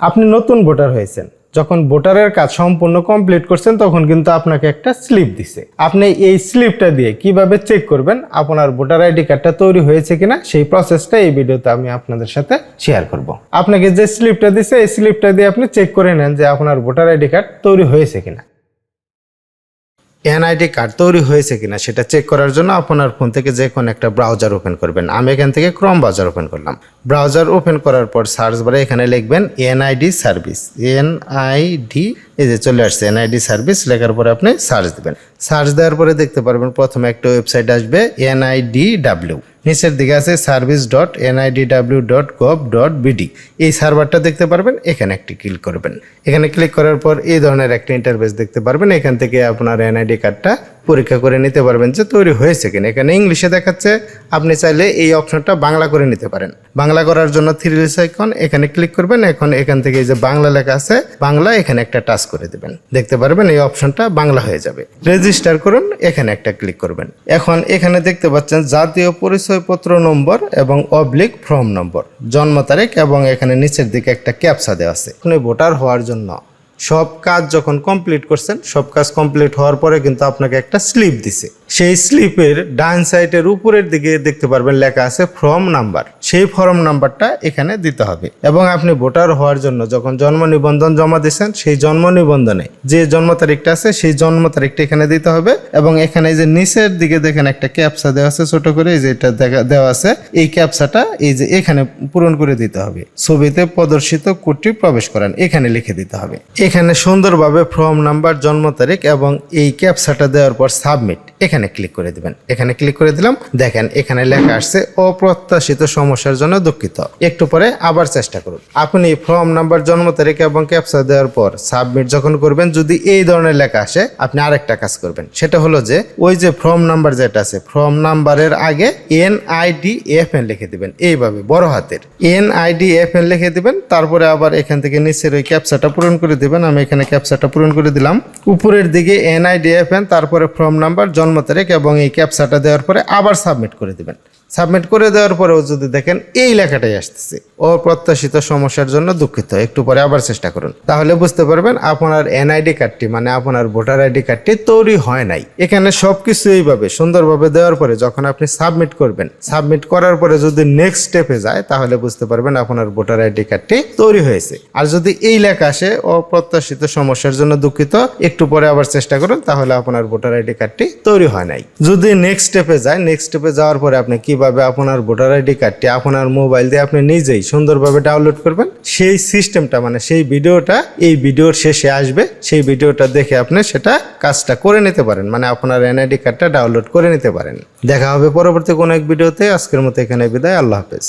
আপনি নতুন ভোটার হয়েছেন। যখন ভোটারের কাজ সম্পূর্ণ কমপ্লিট করছেন, তখন কিন্তু আপনাকে একটা স্লিপ দিছে। আপনি এই স্লিপটা দিয়ে কীভাবে চেক করবেন? আপনার ভোটার আইডি কার্ডটা তৈরি হয়েছে কিনা? সেই প্রসেসটা এই ভিডিওতে আমি আপনাদের সাথে শেয়ার করব। আপনাকে যে স্লিপটা দিছে, এই স্লিপটা দিয়ে আপনি চেক করে নেন যে আপনার ভোটার আইডি কার্ড তৈরি হয়েছে কিনা। এনআইডি কার্ড তৈরি হয়েছে কিনা সেটা চেক করার জন্য আপনার ফোন থেকে যে কোনো একটা ব্রাউজার ওপেন করবেন। আমি এখান থেকে ক্রম ব্রাউজার ওপেন করলাম। ব্রাউজার ওপেন করার পর সার্চ বারে এখানে লিখবেন এনআইডি সার্ভিস এনআইডি, এই যে চলে আসছে, এনআইডি সার্ভিস লেখার পরে আপনি সার্চ দেবেন। সার্চ দেওয়ার পরে দেখতে পারবেন প্রথমে একটা ওয়েবসাইট আসবে এনআইডি ডাব্লিউ। নিচের দিকে আছে service dot NID W dot gov dot BD এই সার্ভারটা দেখতে পারবেন, এখানে একটি ক্লিক করবেন। এখানে ক্লিক করার পর এই ধরনের একটি ইন্টারফেস দেখতে পারবেন। এখান থেকে আপনার এনআইডি কার্ডটা পরীক্ষা করে নিতে পারবেন যে তৈরি হয়েছে কিনা। এখানে ইংলিশে দেখাচ্ছে, আপনি চাইলে এই অপশনটা বাংলা করে নিতে পারেন। বাংলা করার জন্য থ্রি আইকন এখানে ক্লিক করবেন, এখন এখান থেকে এই যে বাংলা লেখা আছে বাংলা এখানে একটা টাচ করে দেবেন। দেখতে পারবেন এই অপশনটা বাংলা হয়ে যাবে। রেজিস্টার করুন, এখানে একটা ক্লিক করবেন। এখন এখানে দেখতে পাচ্ছেন জাতীয় পরিচয়পত্র নম্বর এবং অবলিক ফর্ম নম্বর জন্ম তারিখ এবং এখানে নিচের দিকে একটা ক্যাপসা দেওয়া আছে। ভোটার হওয়ার জন্য সব কাজ যখন কমপ্লিট করছেন, সব কাজ কমপ্লিট হওয়ার পরে কিন্তু আপনাকে একটা স্লিপ দিছে। সেই স্লিপের ডান সাইডের উপরের দিকে দেখতে পারবেন লেখা আছে ফর্ম নাম্বার। সেই ফর্ম নাম্বারটা এখানে দিতে হবে। এবং আপনি ভোটার হওয়ার জন্য যখন জন্ম নিবন্ধন জমা দিয়েছেন, সেই জন্ম নিবন্ধনে যে জন্ম তারিখটা আছে, সেই জন্ম তারিখটা এখানে দিতে হবে। এবং এখানে এই যে নিচের দিকে দেখেন একটা ক্যাপসা দেওয়া আছে ছোট করে, এই যে এটা দেখা, দেওয়া আছে, এই ক্যাপসাটা এই যে এখানে পূরণ করে দিতে হবে। ছবিতে প্রদর্শিত কোডটি প্রবেশ করেন, এখানে লিখে দিতে হবে। এখানে সুন্দরভাবে ফর্ম নাম্বার, জন্ম তারিখ এবং এই ক্যাপসাটা দেওয়ার পর সাবমিট। এখানে ক্লিক করে দিবেন। এখানে ক্লিক করে দিলাম। দেখেন, এখানে লেখা আসছে, অপ্রত্যাশিত সমস্যার জন্য দুঃখিত। একটু পরে আবার চেষ্টা করুন। আপনি ফর্ম নাম্বার জন্ম তারিখ এবং ক্যাপসা দেওয়ার পর সাবমিট যখন করবেন, যদি এই ধরনের লেখা আসে, আপনি আরেকটা কাজ করবেন। সেটা হলো যে, ওই যে ফর্ম নাম্বার যেটা আছে ফর্ম নাম্বারের আগে এন আইডি এফ এন লিখে দিবেন, এইভাবে, বড় হাতের। এন আইডি এফ এন লিখে দিবেন, তারপরে আবার এখান থেকে নিচের ওই ক্যাপসাটা পূরণ করে দিবেন। আমি এখানে ক্যাপসাটা পূরণ করে দিলাম। উপরের দিকে এন আইডি এফ এন তারপরে ফর্ম নাম্বার জন্ম তারিখ এবং এই ক্যাপসাটা দেওয়ার পরে আবার সাবমিট করে দিবেন। সাবমিট করে দেওয়ার পরেও যদি দেখেন এই লেখাটাই আসতেছে। অপ্রত্যাশিত সমস্যার জন্য দুঃখিত। একটু পরে আবার চেষ্টা করুন। তাহলে বুঝতে পারবেন আপনার এনআইডি কার্ডটি মানে আপনার ভোটার আইডি কার্ডটি তৈরি হয় নাই। এখানে সবকিছু এইভাবে, সুন্দরভাবে দেওয়ার পরে যখন আপনি সাবমিট করবেন, সাবমিট করার পরে যদি নেক্সট স্টেপে যায়, তাহলে বুঝতে পারবেন আপনার ভোটার আইডি কার্ডটি তৈরি হয়েছে। আর যদি এই লেখা আসে, অপ্রত্যাশিত সমস্যার জন্য দুঃখিত, একটু পরে আবার চেষ্টা করুন, তাহলে আপনার ভোটার আইডি কার্ডটি তৈরি হয় নাই। যদি নেক্সট স্টেপে যায় নেক্সট স্টেপে যাওয়ার পরে আপনি কীভাবে আপনার ভোটার আইডি কার্ডটি আপনার মোবাইল দিয়ে আপনি নিজেই সুন্দরভাবে ডাউনলোড করবেন। সেই সিস্টেমটা মানে সেই ভিডিওটা এই ভিডিওর শেষে আসবে। সেই ভিডিওটা দেখে আপনি সেটা কাজটা করে নিতে পারেন। মানে আপনার এনআইডি কার্ডটা ডাউনলোড করে নিতে পারেন। দেখা হবে পরবর্তী কোনো এক ভিডিওতে। আজকের মতো এখানে বিদায়। আল্লাহ হাফেজ।